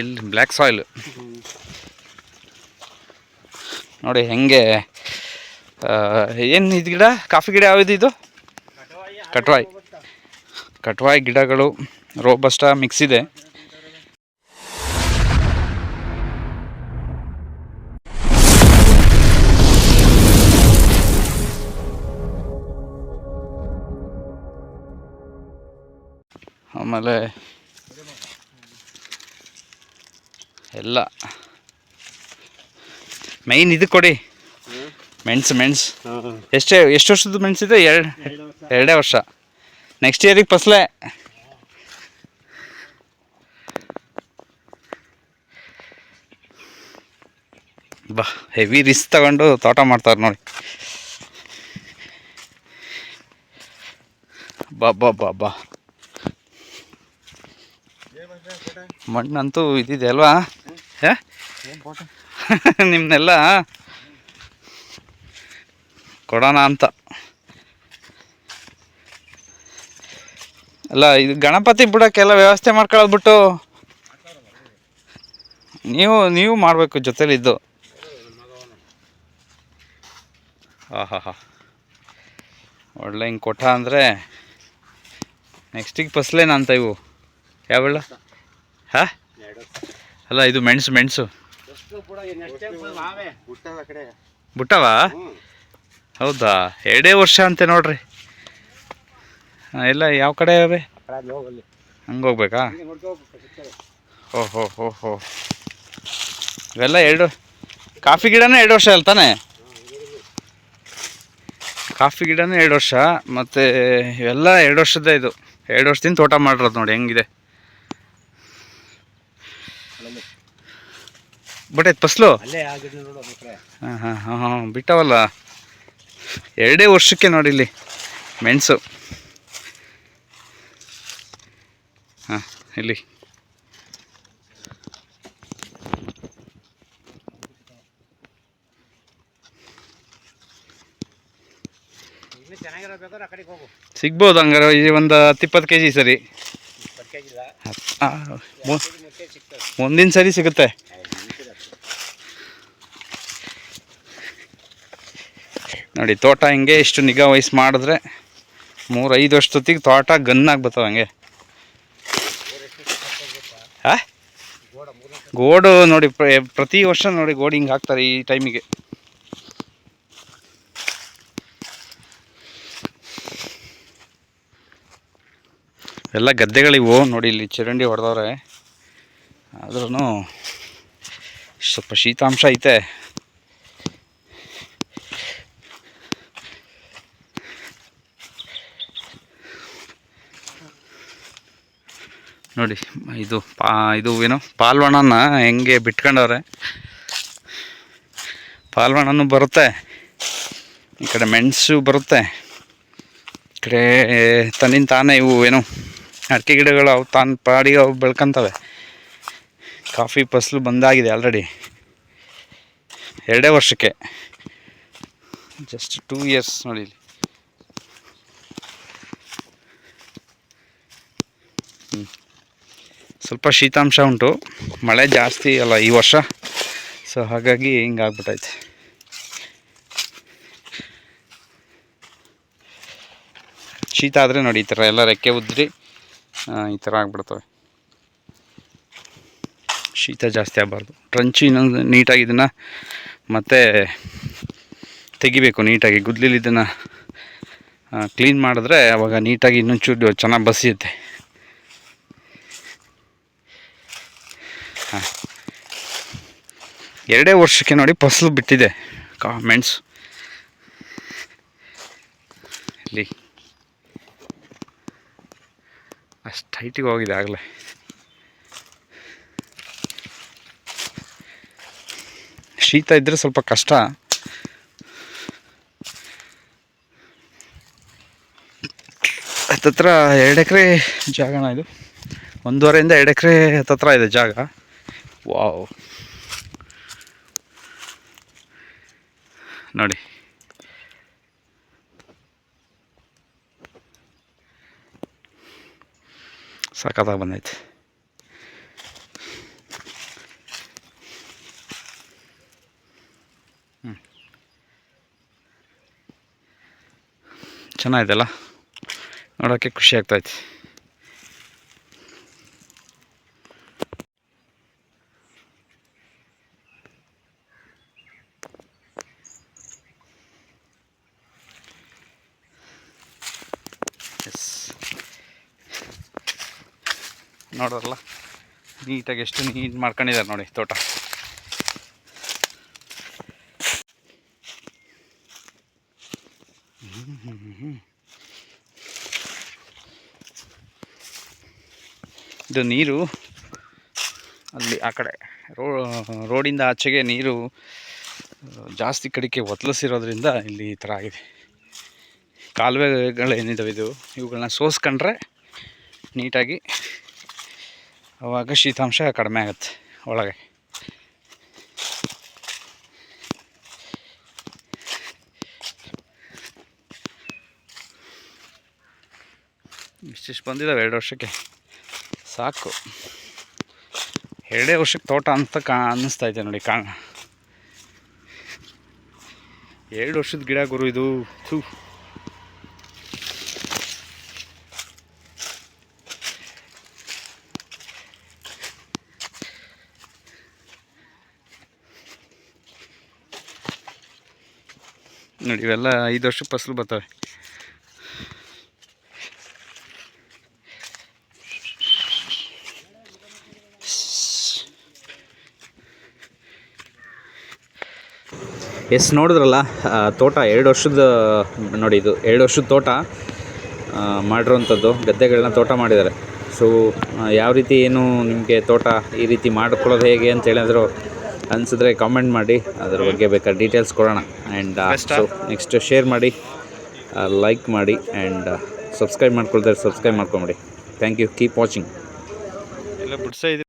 ಎಲ್ಲಿ black soil ನೋಡಿ ಹೆಂಗೆ ಏನು ಇದು ಗಿಡ? ಕಾಫಿ ಗಿಡ ಯಾವ್ದು ಇದು? ಕಟ್ವಾಯಿ. ಕಟ್ವಾಯಿ ಗಿಡಗಳು ರೋಬಸ್ಟ ಮಿಕ್ಸ್ ಇದೆ. ಆಮೇಲೆ ಎಲ್ಲ. ಮೈನ್ ಇದು ಕೊಡಿ. ಮೆಣಸು ಮೆಣಸು ಎಷ್ಟೇ, ಎಷ್ಟು ವರ್ಷದ ಮೆಣಸಿದೆ ಎರಡು, ಎರಡೇ ವರ್ಷ. ನೆಕ್ಸ್ಟ್ ಇಯರಿಗೆ ಫಸಲೆ. ಬಾ ಹೆವಿ ರಿಸ್ಕ್ ತಗೊಂಡು ತೋಟ ಮಾಡ್ತಾರೆ ನೋಡಿ. ಬಾ ಬಾ ಬಾ ಬಾ. ಮಣ್ಣಂತೂ ಇದಿದೆ ಅಲ್ವಾ? ನಿಮ್ಮನ್ನೆಲ್ಲ ಕೊಡೋಣ ಅಂತ. ಅಲ್ಲ ಇದು ಗಣಪತಿ ಬಿಡೋಕ್ಕೆಲ್ಲ ವ್ಯವಸ್ಥೆ ಮಾಡ್ಕೊಳ್ಳೋದು ಬಿಟ್ಟು ನೀವು ನೀವು ಮಾಡಬೇಕು ಜೊತೆಲಿದ್ದು ಹಾಂ ಹಾಂ ಹಾಂ ಒಳ್ಳೆ ಹಿಂಗೆ ಕೊಟ್ಟ ಅಂದರೆ ನೆಕ್ಸ್ಟಿಗೆ ಫಸ್ಲೇನಾ ಅಂತ ಇವು? ಯಾವೆಲ್ಲ? ಹಾಂ? ಅಲ್ಲ, ಇದು ಮೆಣಸು ಮೆಣಸು. ಬಿಟ್ಟವ? ಹೌದಾ? ಎರಡೇ ವರ್ಷ ಅಂತೆ ನೋಡ್ರಿ. ಎಲ್ಲ ಯಾವ ಕಡೆ ಅವೆ? ಹಂಗೆ ಹೋಗ್ಬೇಕಾ? ಓಹೋ ಹೋ. ಇವೆಲ್ಲ ಎರಡು ಕಾಫಿ ಗಿಡನೇ ಎರಡು ವರ್ಷ ಅಲ್ಲ ತಾನೆ? ಕಾಫಿ ಗಿಡನೇ ಎರಡು ವರ್ಷ, ಮತ್ತು ಇವೆಲ್ಲ ಎರಡು ವರ್ಷದ ಇದು. ಎರಡು ವರ್ಷದಿಂದ ತೋಟ ಮಾಡಿರೋದು ನೋಡಿ, ಹೆಂಗಿದೆ? ಬಟ್ ಆಯ್ತು ಫಸ್ಲು. ಹಾಂ ಹಾಂ ಹಾಂ ಹಾಂ ಬಿಟ್ಟವಲ್ಲ. ಎರಡೇ ವರ್ಷಕ್ಕೆ ನೋಡಿ ಇಲ್ಲಿ ಮೆಣಸು. ಹಾಂ ಇಲ್ಲಿ. ಸಿಗ್ಬೋದು ಹಂಗಾರೆ ಈ ಒಂದು ಹತ್ತಿಪ್ಪತ್ತು ಕೆ ಜಿ ಸರಿ. ಮುಂದಿನ ಸರಿ ಸಿಗುತ್ತೆ. ನೋಡಿ, ತೋಟ ಹಿಂಗೆ ಇಷ್ಟು ನಿಗಾ ವಹಿಸಿ ಮಾಡಿದ್ರೆ ಮೂರು ಐದು ವರ್ಷದೊತ್ತಿಗೆ ತೋಟ ಗನ್ನಾಗಿ ಬರ್ತಾವೆ ಹಂಗೆ. ಗೋಡು ನೋಡಿ ಪ್ರ- ಪ್ರತಿ ವರ್ಷ ನೋಡಿ ಗೋಡು ಹಿಂಗೆ ಹಾಕ್ತಾರೆ ಈ ಟೈಮಿಗೆ. ಎಲ್ಲ ಗದ್ದೆಗಳಿವು ನೋಡಿ ಇಲ್ಲಿ ಚರಂಡಿ ಹೊಡೆದವ್ರೆ. ಆದ್ರೂ ಸ್ವಲ್ಪ ಶೀತಾಂಶ ಐತೆ. ನೋಡಿ, ಇದು ಪಾ, ಇದು ಏನು, ಪಾಲ್ವಣನ ಹೆಂಗೆ ಬಿಟ್ಕೊಂಡವ್ರೆ. ಪಾಲ್ವಣನೂ ಬರುತ್ತೆ. ಈ ಕಡೆ ಮೆಣಸು ಬರುತ್ತೆ. ಈ ಕಡೆ ತನ್ನಿಂದ ತಾನೇ ಇವು ಏನು ಅಡಿಕೆ ಗಿಡಗಳು ಅವು ತಾನು ಪಾಡಿಗೆ ಅವು ಬೆಳ್ಕೊತವೆ. ಕಾಫಿ ಫಸಲು ಬಂದಾಗಿದೆ ಆಲ್ರೆಡಿ ಎರಡೇ ವರ್ಷಕ್ಕೆ. ಜಸ್ಟ್ ಟೂ ಇಯರ್ಸ್ ನೋಡಿ ಸ್ವಲ್ಪ ಶೀತಾಂಶ ಉಂಟು. ಮಳೆ ಜಾಸ್ತಿ ಅಲ್ಲ ಈ ವರ್ಷ. ಸೊ ಹಾಗಾಗಿ ಹಿಂಗಾಗ್ಬಿಟ್ಟೈತೆ ಶೀತ ಆದರೆ ನೋಡಿ ಈ ಥರ ಎಲ್ಲ ರೆಕ್ಕೆ ಉದ್ರಿ. ಈ ಥರ ಆಗ್ಬಿಡ್ತವೆ. ಶೀತ ಜಾಸ್ತಿ ಆಗಬಾರ್ದು. ಟ್ರಂಚ್ ಇನ್ನೊಂದು ನೀಟಾಗಿ ಇದನ್ನು ಮತ್ತೆ ತೆಗಿಬೇಕು ನೀಟಾಗಿ. ಗುದ್ಲಿಲಿ ಇದನ್ನು ಕ್ಲೀನ್ ಮಾಡಿದ್ರೆ ಅವಾಗ ನೀಟಾಗಿ ಇನ್ನೊಂಚೂರು ಚೆನ್ನಾಗಿ ಬಸಿಯುತ್ತೆ. ಹಾಂ. ಎರಡೇ ವರ್ಷಕ್ಕೆ ನೋಡಿ ಫಸಲು ಬಿಟ್ಟಿದೆ. ಕಾಮೆಂಟ್ಸ್ ಇಲ್ಲಿ. ಅಷ್ಟು ಹೈಟಿಗೆ ಹೋಗಿದೆ ಆಗಲೇ. ಶೀತ ಇದ್ದರೆ ಸ್ವಲ್ಪ ಕಷ್ಟ. ಹತ್ತತ್ರ ಎರಡು ಎಕರೆ ಜಾಗನ ಇದು. ಒಂದೂವರೆಯಿಂದ ಎರಡು ಎಕರೆ ಹತ್ತತ್ರ ಇದೆ ಜಾಗ. ವಾವ್. ನೋಡಿ. ಸಖತ್ತಾಗಿ ಬಂದೈತೆ ಹ್ಞೂ ಚೆನ್ನಾಗಿದೆಲ್ಲ ನೋಡೋಕ್ಕೆ ಖುಷಿ ಆಗ್ತೈತಿ ನೋಡೋರಲ್ಲ ನೀಟಾಗಿ ಎಷ್ಟು ನೀಟ್ ಮಾಡ್ಕೊಂಡಿದ್ದಾರೆ ನೋಡಿ ತೋಟ. ಇದು ನೀರು, ಅಲ್ಲಿ ಆ ಕಡೆ ರೋ, ರೋಡಿಂದ ಆಚೆಗೆ ನೀರು ಜಾಸ್ತಿ ಕಡೆಗೆ ಒತ್ತಲಿಸಿರೋದ್ರಿಂದ ಇಲ್ಲಿ ಈ ಥರ ಆಗಿದೆ. ಕಾಲುವೆಗಳೇನಿದ್ದಾವೆ ಇದು? ಇವುಗಳನ್ನ ಸೋಸ್ಕೊಂಡ್ರೆ ನೀಟಾಗಿ ಅವಾಗ ಶೀತಾಂಶ ಕಡಿಮೆ ಆಗುತ್ತೆ ಒಳಗೆ. ಇಷ್ಟಿಷ್ಟು ಬಂದಿದ್ದಾವೆ ಎರಡು ವರ್ಷಕ್ಕೆ. ಸಾಕು. ಎರಡೇ ವರ್ಷಕ್ಕೆ ತೋಟ ಅಂತ ಕಾ, ಅನ್ನಿಸ್ತಾ ಇದೆ ನೋಡಿ ಕಾಣ ಎರಡು ವರ್ಷದ ಗಿಡ ಗುರು ಇದು. ಥೂ. ನೋಡಿ, ಇವೆಲ್ಲ ಐದು ವರ್ಷ ಫಸಲು ಬರ್ತವೆ. ಎಸ್, ನೋಡಿದ್ರಲ್ಲ ತೋಟ ಎರಡು ವರ್ಷದ, ನೋಡಿ, ಇದು ಎರಡು ವರ್ಷದ ತೋಟ ಮಾಡಿರೋವಂಥದ್ದು, ಗದ್ದೆಗಳನ್ನ ತೋಟ ಮಾಡಿದ್ದಾರೆ. ಸೊ ಯಾವ ರೀತಿ ಏನು ನಿಮಗೆ ತೋಟ ಈ ರೀತಿ ಮಾಡ್ಕೊಳ್ಳೋದು ಹೇಗೆ ಅಂತ ಹೇಳಿದ್ರು ಅನಿಸಿದ್ರೆ ಕಾಮೆಂಟ್ ಮಾಡಿ ಅದ್ರ ಬಗ್ಗೆ ಬೇಕಾದ್ರೆ ಡೀಟೇಲ್ಸ್ ಕೊಡೋಣ. ಆ್ಯಂಡ್ ಸೊ ನೆಕ್ಸ್ಟ್ ಶೇರ್ ಮಾಡಿ ಲೈಕ್ ಮಾಡಿ ಆ್ಯಂಡ್ ಸಬ್ಸ್ಕ್ರೈಬ್ ಮಾಡ್ಕೊಳ್ತಾರೆ ಸಬ್ಸ್ಕ್ರೈಬ್ ಮಾಡ್ಕೊಂಬಿಡಿ. ಥ್ಯಾಂಕ್ ಯು ಕೀಪ್ ವಾಚಿಂಗ್ ಎಲ್ಲ ಬಿಡ್ಸಾ